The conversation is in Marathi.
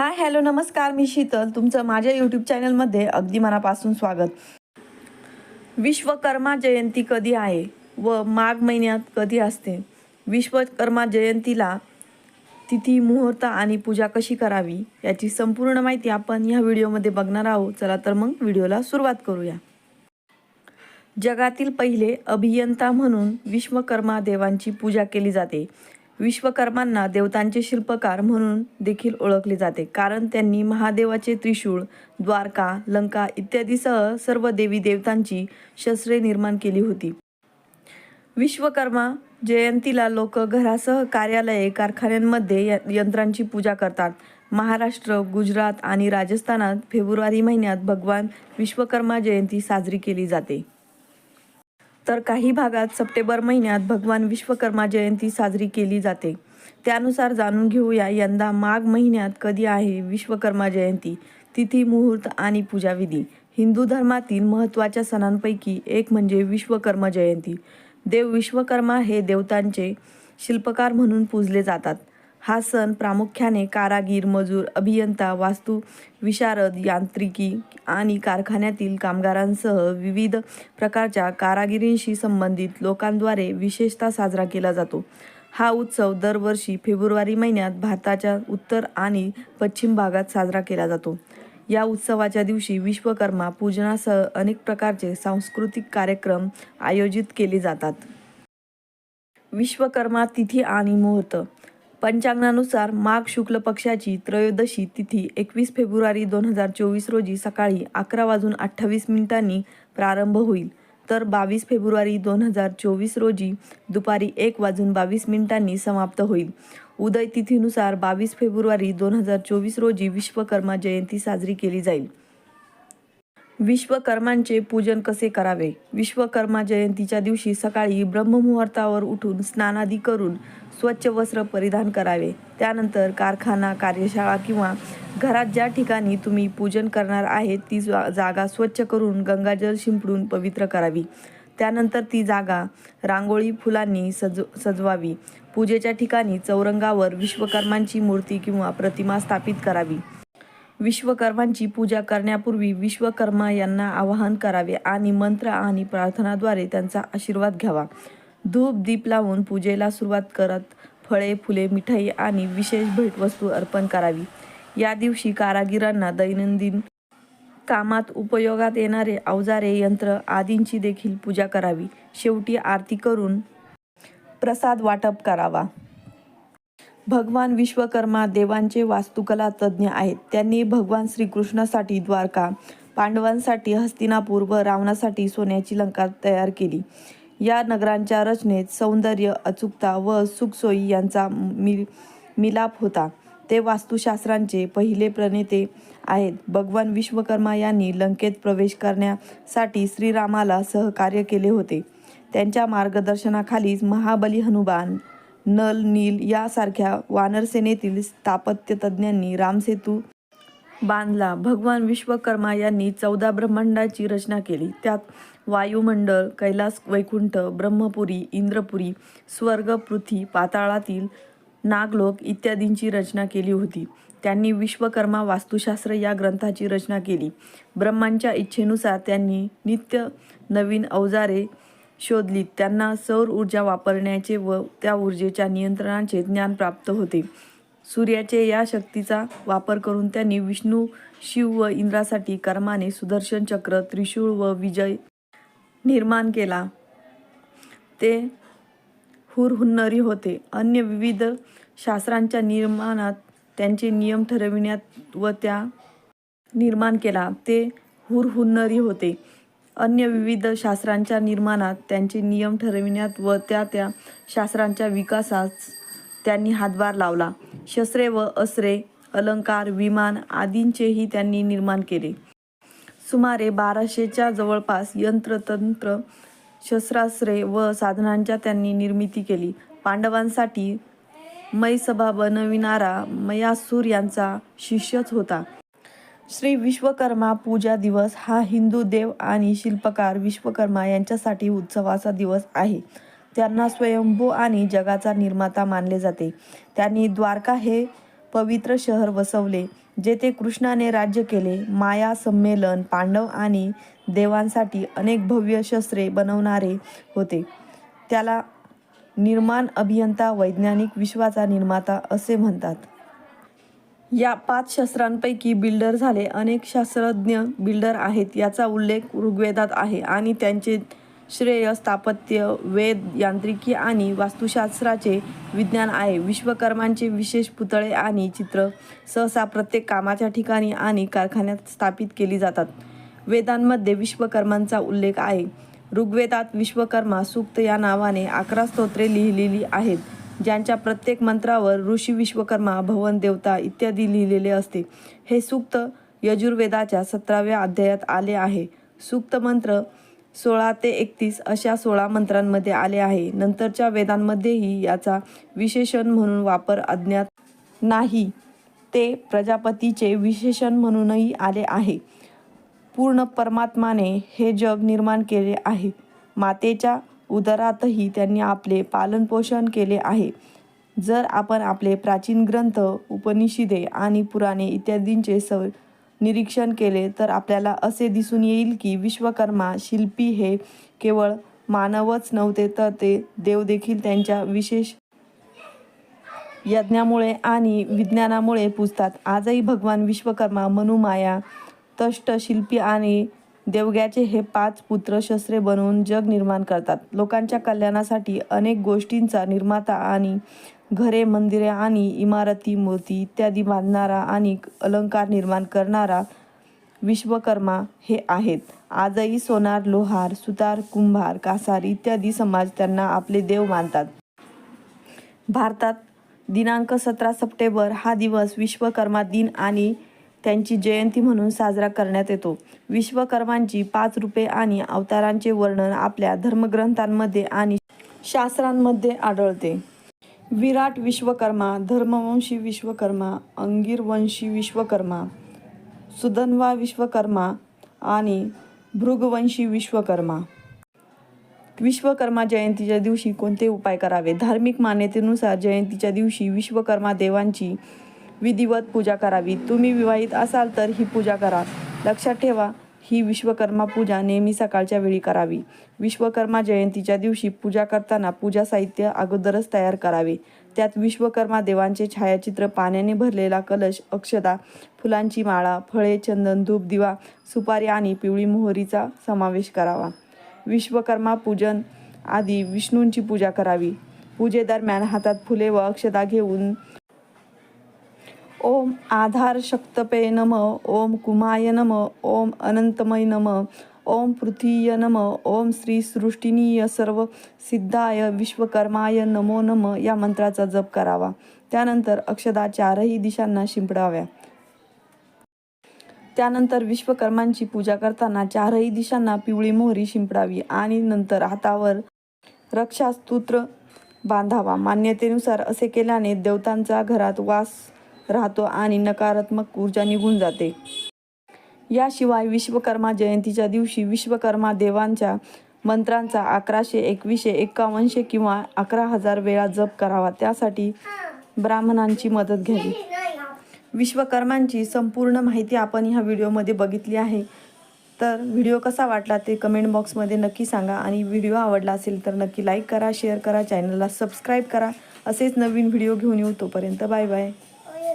हाय हॅलो नमस्कार मी शीतल. तुमचं माझ्या यूट्यूब चॅनलमध्ये अगदी मनापासून स्वागत. विश्वकर्मा जयंती कधी आहे व माघ महिन्यात कधी असते? विश्वकर्मा जयंतीला तिथी मुहूर्त आणि पूजा कशी करावी याची संपूर्ण माहिती आपण या व्हिडिओमध्ये बघणार आहोत. चला तर मग व्हिडिओला सुरुवात करूया. जगातील पहिले अभियंता म्हणून विश्वकर्मा देवांची पूजा केली जाते. विश्वकर्मांना देवतांचे शिल्पकार म्हणून देखील ओळखले जाते. कारण त्यांनी महादेवाचे त्रिशूळ द्वारका लंका इत्यादीसह सर्व देवी देवतांची शस्त्रे निर्माण केली होती. विश्वकर्मा जयंतीला लोक घरासह कार्यालये कारखान्यांमध्ये य- यंत्रांची पूजा करतात. महाराष्ट्र गुजरात आणि राजस्थानात फेब्रुवारी महिन्यात भगवान विश्वकर्मा जयंती साजरी केली जाते. तर काही भागात सप्टेंबर महिन्यात भगवान विश्वकर्मा जयंती साजरी केली जाते. त्यानुसार जाणून घेऊया यंदा माघ महिन्यात कधी आहे विश्वकर्मा जयंती तिथी मुहूर्त आणि पूजाविधी. हिंदू धर्मातील महत्त्वाच्या सणांपैकी एक म्हणजे विश्वकर्मा जयंती. देव विश्वकर्मा हे देवतांचे शिल्पकार म्हणून पूजले जातात. हा सण प्रामुख्याने कारागीर मजूर अभियंता वास्तू विशारद यांत्रिकी आणि कारखान्यातील कामगारांसह विविध प्रकारच्या कारागिरींशी संबंधित लोकांद्वारे विशेषतः साजरा केला जातो. हा उत्सव दरवर्षी फेब्रुवारी महिन्यात भारताच्या उत्तर आणि पश्चिम भागात साजरा केला जातो. या उत्सवाच्या दिवशी विश्वकर्मा पूजनासह अनेक प्रकारचे सांस्कृतिक कार्यक्रम आयोजित केले जातात. विश्वकर्मा तिथी आणि मुहूर्त पंचांगानुसार माघ शुक्ल पक्षाची त्रयोदशी तिथी एकवीस फेब्रुवारी दोन हजार चोवीस रोजी सकाळी अकरा वाजून अठ्ठावीस मिनिटांनी प्रारंभ होईल. तर बावीस फेब्रुवारी दोन हजार चोवीस रोजी दुपारी एक वाजून बावीस मिनिटांनी समाप्त होईल. उदय तिथीनुसार बावीस फेब्रुवारी दोन हजार चोवीस रोजी विश्वकर्मा जयंती साजरी केली जाईल. विश्वकर्मांचे पूजन कसे करावे? विश्वकर्मा जयंतीच्या दिवशी सकाळी ब्रह्ममुहूर्तावर उठून स्नानादी करून स्वच्छ वस्त्र परिधान करावे. त्यानंतर कारखाना कार्यशाळा किंवा घरात ज्या ठिकाणी तुम्ही पूजन करणार आहे ती जागा स्वच्छ करून गंगाजल शिंपडून पवित्र करावी. त्यानंतर ती जागा रांगोळी फुलांनी सज सजवावी. पूजेच्या ठिकाणी चौरंगावर विश्वकर्मांची मूर्ती किंवा प्रतिमा स्थापित करावी. विश्वकर्मांची पूजा करण्यापूर्वी विश्वकर्मा यांना आवाहन करावे आणि मंत्र आणि प्रार्थनाद्वारे त्यांचा आशीर्वाद घ्यावा. धूप दीप लावून पूजेला सुरुवात करत फळे फुले मिठाई आणि विशेष भेटवस्तू अर्पण करावी. या दिवशी कारागिरांना दैनंदिन कामात उपयोगात येणारे अवजारे यंत्र आदींची देखील पूजा करावी. शेवटी आरती करून प्रसाद वाटप करावा. भगवान विश्वकर्मा देवांचे वास्तुकला तज्ज्ञ आहेत. त्यांनी भगवान श्रीकृष्णासाठी द्वारका पांडवांसाठी हस्तिनापूर व रावणासाठी सोन्याची लंका तयार केली. या नगरांच्या रचनेत सौंदर्य अचूकता व सुखसोयी यांचा मिल मिलाप होता. ते वास्तुशास्त्रांचे पहिले प्रणेते आहेत. भगवान विश्वकर्मा यांनी लंकेत प्रवेश करण्यासाठी श्रीरामाला सहकार्य केले होते. त्यांच्या मार्गदर्शनाखालीच महाबली हनुमान नल नील यासारख्या वानरसेनेतील स्थापत्यतज्ज्ञांनी रामसेतू बांधला. भगवान विश्वकर्मा यांनी चौदा ब्रह्मांडाची रचना केली. त्यात वायुमंडळ कैलास वैकुंठ ब्रह्मपुरी इंद्रपुरी स्वर्ग पृथ्वी पाताळातील नागलोक इत्यादींची रचना केली होती. त्यांनी विश्वकर्मा वास्तुशास्त्र या ग्रंथाची रचना केली. ब्रह्मांच्या इच्छेनुसार त्यांनी नित्य नवीन अवजारे शोधली. त्यांना सौर ऊर्जा वापरण्याचे व त्या ऊर्जेच्या नियंत्रणाचे ज्ञान प्राप्त होते. सूर्याचे या शक्तीचा वापर करून त्यांनी विष्णू शिव व इंद्रासाठी कर्माने सुदर्शन चक्र त्रिशूळ व विजय निर्माण केला. ते हुरहुन्नरी होते. अन्य विविध शास्त्रांच्या निर्माणात त्यांचे नियम ठरविण्यात व त्या निर्माण केला. ते हुरहुन्नरी होते. अन्य विविध शास्त्रांच्या निर्माणात त्यांचे नियम ठरविण्यात व त्या त्या शास्त्रांच्या विकासास त्यांनी हातभार लावला. शस्त्रे व अस्त्रे अलंकार विमान आदींचेही त्यांनी निर्माण केले. सुमारे बाराशेच्या जवळपास यंत्रतंत्र शस्त्रास्त्रे व साधनांच्या त्यांनी निर्मिती केली. पांडवांसाठी मैसभा बनविणारा मयासूर यांचा शिष्यच होता. श्री विश्वकर्मा पूजा दिवस हा हिंदू देव आणि शिल्पकार विश्वकर्मा यांच्यासाठी उत्सवाचा दिवस आहे. त्यांना स्वयंभू आणि जगाचा निर्माता मानले जाते. त्यांनी द्वारका हे पवित्र शहर वसवले जेथे कृष्णाने राज्य केले. माया संमेलन पांडव आणि देवांसाठी अनेक भव्य शस्त्रे बनवणारे होते. त्याला निर्माण अभियंता वैज्ञानिक विश्वाचा निर्माता असे म्हणतात. या पाच शस्त्रांपैकी बिल्डर झाले. अनेक शास्त्रज्ञ बिल्डर आहेत. याचा उल्लेख ऋग्वेदात आहे आणि त्यांचे श्रेय स्थापत्य वेद यांत्रिकी आणि वास्तुशास्त्राचे विज्ञान आहे. विश्वकर्मांचे विशेष पुतळे आणि चित्र सहसा प्रत्येक कामाच्या ठिकाणी आणि कारखान्यात स्थापित केली जातात. वेदांमध्ये विश्वकर्मांचा उल्लेख आहे. ऋग्वेदात विश्वकर्मा सूक्त या नावाने अकरा स्तोत्रे लिहिलेली आहेत ज्यांच्या प्रत्येक मंत्रावर ऋषी विश्वकर्मा भवन देवता इत्यादी लिहिलेले असते. हे सूक्त यजुर्वेदाच्या सतराव्या अध्यायात आले आहे. सूक्त मंत्र सोळा ते एकतीस अशा सोळा मंत्रांमध्ये आले आहे. नंतरच्या वेदांमध्येही याचा विशेषण म्हणून वापर अज्ञात नाही. ते प्रजापतीचे विशेषण म्हणूनही आले आहे. पूर्ण परमात्माने हे जग निर्माण केले आहे. मातेच्या उदरातही त्यांनी आपले पालनपोषण केले आहे. जर आपण आपले प्राचीन ग्रंथ उपनिषदे आणि पुराणे इत्यादींचे स निरीक्षण केले तर आपल्याला असे दिसून येईल की विश्वकर्मा शिल्पी हे केवळ मानवच नव्हते तर ते देवदेखील त्यांच्या विशेष यज्ञामुळे आणि विज्ञानामुळे पूजतात. आजही भगवान विश्वकर्मा मनुमाया तष्ट शिल्पी आणि देवग्याचे हे पाच पुत्र शस्त्रे बनवून जग निर्माण करतात. लोकांच्या कल्याणासाठी अनेक गोष्टींचा निर्माता आणि घरे मंदिरे आणि इमारती मूर्ती इत्यादी बांधणारा आणि अलंकार निर्माण करणारा विश्वकर्मा हे आहेत. आजही सोनार लोहार सुतार कुंभार कासार इत्यादी समाज त्यांना आपले देव मानतात. भारतात दिनांक सतरा सप्टेंबर हा दिवस विश्वकर्मा दिन आणि त्यांची जयंती म्हणून साजरा करण्यात येतो. विश्वकर्मांची पाच रूपे आणि अवतारांचे वर्णन आपल्या धर्मग्रंथांमध्ये आणि शास्त्रांमध्ये आढळते. विराट विश्वकर्मा धर्मवंशी विश्वकर्मा अंगीरवंशी विश्वकर्मा सुदन्वा विश्वकर्मा आणि भृगवंशी विश्वकर्मा. विश्वकर्मा जयंतीच्या दिवशी कोणते उपाय करावे? धार्मिक मान्यतेनुसार जयंतीच्या दिवशी विश्वकर्मा देवांची विधिवत पूजा करावी. तुम्ही विवाहित असाल तर ही पूजा करा. लक्षात ठेवा ही विश्वकर्मा पूजा नेहमी सकाळच्या वेळी करावी. विश्वकर्मा जयंतीच्या दिवशी पूजा करताना पूजा साहित्य अगोदरच तयार करावे. त्यात विश्वकर्मा देवांचे छायाचित्र पाण्याने भरलेला कलश अक्षता फुलांची माळा फळे चंदन धूप दिवा सुपारी आणि पिवळी मोहरीचा समावेश करावा. विश्वकर्मा पूजन आधी विष्णूंची पूजा करावी. पूजेदरम्यान हातात फुले व अक्षता घेऊन ओम आधार शक्तपे नम ओम कुमाय नम ओम अनंतमय नम ओम पृथ्वीय नम ओम श्री सृष्टिनीय सर्व सिद्धाय विश्वकर्माय नमो नम या मंत्राचा जप करावा. त्यानंतर अक्षदा चारही दिशांना शिंपडाव्या. त्यानंतर विश्वकर्मांची पूजा करताना चारही दिशांना पिवळी मोहरी शिंपडावी आणि नंतर हातावर रक्षास्तूत्र बांधावा. मान्यतेनुसार असे केल्याने देवतांचा घरात वास राहतो आणि नकारात्मक ऊर्जा निघून जाते. याशिवाय विश्वकर्मा जयंतीच्या दिवशी विश्वकर्मा देवांच्या मंत्रांचा अकराशे एकवीसशे एकावन्नशे किंवा अकरा हजार वेळा जप करावा. त्यासाठी ब्राह्मणांची मदत घ्यावी. विश्वकर्मांची संपूर्ण माहिती आपण ह्या व्हिडिओमध्ये बघितली आहे. तर व्हिडिओ कसा वाटला ते कमेंट बॉक्समध्ये नक्की सांगा आणि व्हिडिओ आवडला असेल तर नक्की लाईक करा शेअर करा चॅनलला सबस्क्राईब करा. असेच नवीन व्हिडिओ घेऊन येऊ तोपर्यंत बाय बाय.